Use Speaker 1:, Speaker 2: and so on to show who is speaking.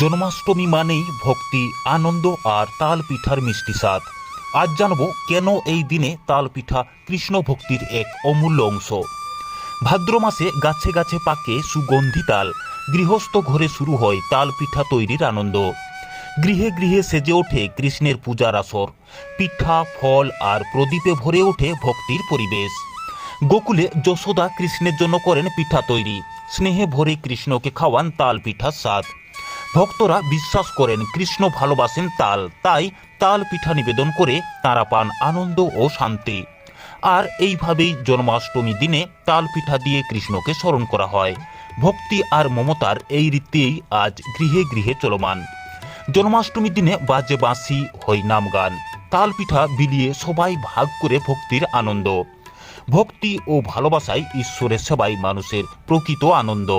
Speaker 1: জন্মাষ্টমী মানেই ভক্তি, আনন্দ আর তাল পিঠার মিষ্টি স্বাদ। আজ জানব কেন এই দিনে তাল পিঠা কৃষ্ণ ভক্তির এক অমূল্য অংশ। ভাদ্র মাসে গাছে গাছে পাকে সুগন্ধি তাল। গৃহস্থ ঘরে শুরু হয় তাল পিঠা তৈরির আনন্দ। গৃহে গৃহে সেজে ওঠে কৃষ্ণের পূজার আসর। পিঠা, ফল আর প্রদীপে ভরে ওঠে ভক্তির পরিবেশ। গোকুলে যশোদা কৃষ্ণের জন্য করেন পিঠা তৈরি। স্নেহে ভরে কৃষ্ণকে খাওয়ান তাল পিঠার স্বাদ। ভক্তরা বিশ্বাস করেন কৃষ্ণ ভালোবাসেন তাল, তাই তাল পিঠা নিবেদন করে তারা পান আনন্দ ও শান্তি। আর এইভাবেই জন্মাষ্টমী দিনে তাল পিঠা দিয়ে কৃষ্ণকে স্মরণ করা হয়। ভক্তি আর মমতার এই রীতিই আজ গৃহে গৃহে চলমান। জন্মাষ্টমীর দিনে বাজে বাঁশি, হই নাম গান, তাল পিঠা বিলিয়ে সবাই ভাগ করে ভক্তির আনন্দ। ভক্তি ও ভালোবাসাই ঈশ্বরের সেবাই মানুষের প্রকৃত আনন্দ।